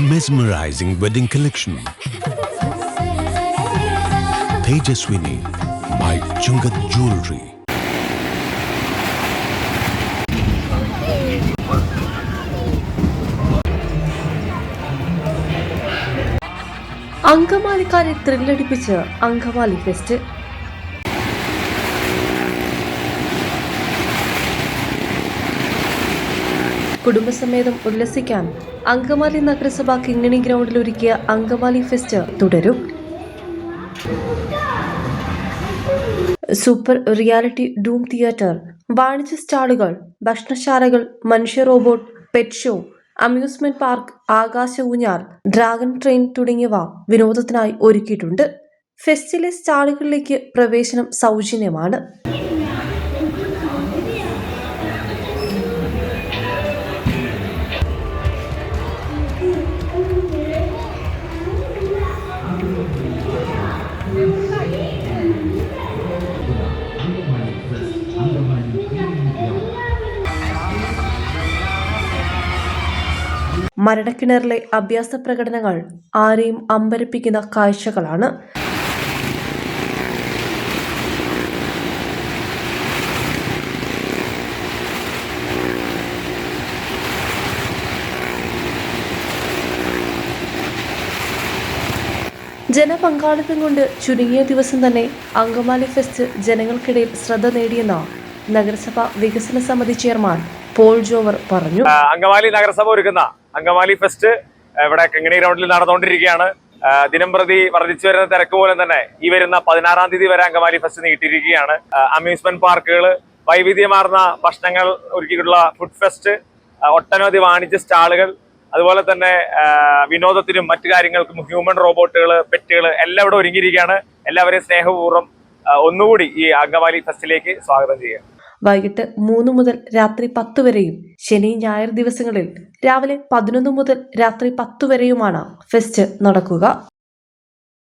mesmerizing wedding collection. Tejaswini by Jungat Jewelry. അങ്കമാലിക്കാരെ ത്രില്ലടിപ്പിച്ച് Angamaly fest കുടുംബസമേതം ഉല്ലസിക്കാൻ അങ്കമാലി നഗരസഭ കിങ്ങണി ഗ്രൗണ്ടിൽ ഒരുക്കിയ അങ്കമാലി ഫെസ്റ്റ് തുടരും. സൂപ്പർ റിയാലിറ്റി ഡൂം തിയേറ്റർ വാണിജ്യ സ്റ്റാളുകൾ ഭക്ഷണശാലകൾ മനുഷ്യ robot pet show amusement park ആകാശ ഊഞ്ഞാൽ ഡ്രാഗൺ ട്രെയിൻ തുടങ്ങിയവ വിനോദത്തിനായി ഒരുക്കിയിട്ടുണ്ട്. ഫെസ്റ്റിലെ സ്റ്റാളുകളിലേക്ക് പ്രവേശനം സൗജന്യമാണ്. മരണക്കിണറിലെ അഭ്യാസ പ്രകടനങ്ങൾ ആരെയും അമ്പരപ്പിക്കുന്ന കാഴ്ചകളാണ് ജനപങ്കാളിത്തം കൊണ്ട് ചുരുങ്ങിയ ദിവസം തന്നെ അങ്കമാലി ഫെസ്റ്റ് ജനങ്ങൾക്കിടയിൽ ശ്രദ്ധ നേടിയെന്ന് നഗരസഭ വികസന സമിതി ചെയർമാൻ പോൾ ജോവർ പറഞ്ഞു. അങ്കമാലി നഗരസഭ ഒരുക്കുന്ന അങ്കമാലി ഫെസ്റ്റ് ഇവിടെ കെങ്ങണി ഗ്രൗണ്ടിൽ നടന്നുകൊണ്ടിരിക്കുകയാണ്. ദിനം പ്രതി വർദ്ധിച്ചു വരുന്ന തിരക്ക് പോലെ തന്നെ ഈ വരുന്ന പതിനാറാം തീയതി വരെ അങ്കമാലി ഫെസ്റ്റ് നീട്ടിയിരിക്കുകയാണ്. അമ്യൂസ്മെന്റ് പാർക്കുകൾ വൈവിധ്യമാർന്ന ഭക്ഷണങ്ങൾ ഒരുക്കിയിട്ടുള്ള ഫുഡ് ഫെസ്റ്റ് ഒട്ടനവധി വാണിജ്യ സ്റ്റാളുകൾ അതുപോലെ തന്നെ വിനോദത്തിനും മറ്റു കാര്യങ്ങൾക്കും ഹ്യൂമൻ റോബോട്ടുകൾ പെറ്റുകൾ എല്ലാം ഇവിടെ ഒരുങ്ങിയിരിക്കുകയാണ്. എല്ലാവരെയും സ്നേഹപൂർവം ഒന്നുകൂടി ഈ അങ്കമാലി ഫെസ്റ്റിലേക്ക് സ്വാഗതം ചെയ്യുക. വൈകിട്ട് മൂന്ന് മുതൽ രാത്രി പത്ത് വരെയും ശനി ഞായർ ദിവസങ്ങളിൽ രാവിലെ പതിനൊന്ന് മുതൽ രാത്രി പത്ത് വരെയുമാണ് ഫെസ്റ്റ് നടക്കുക.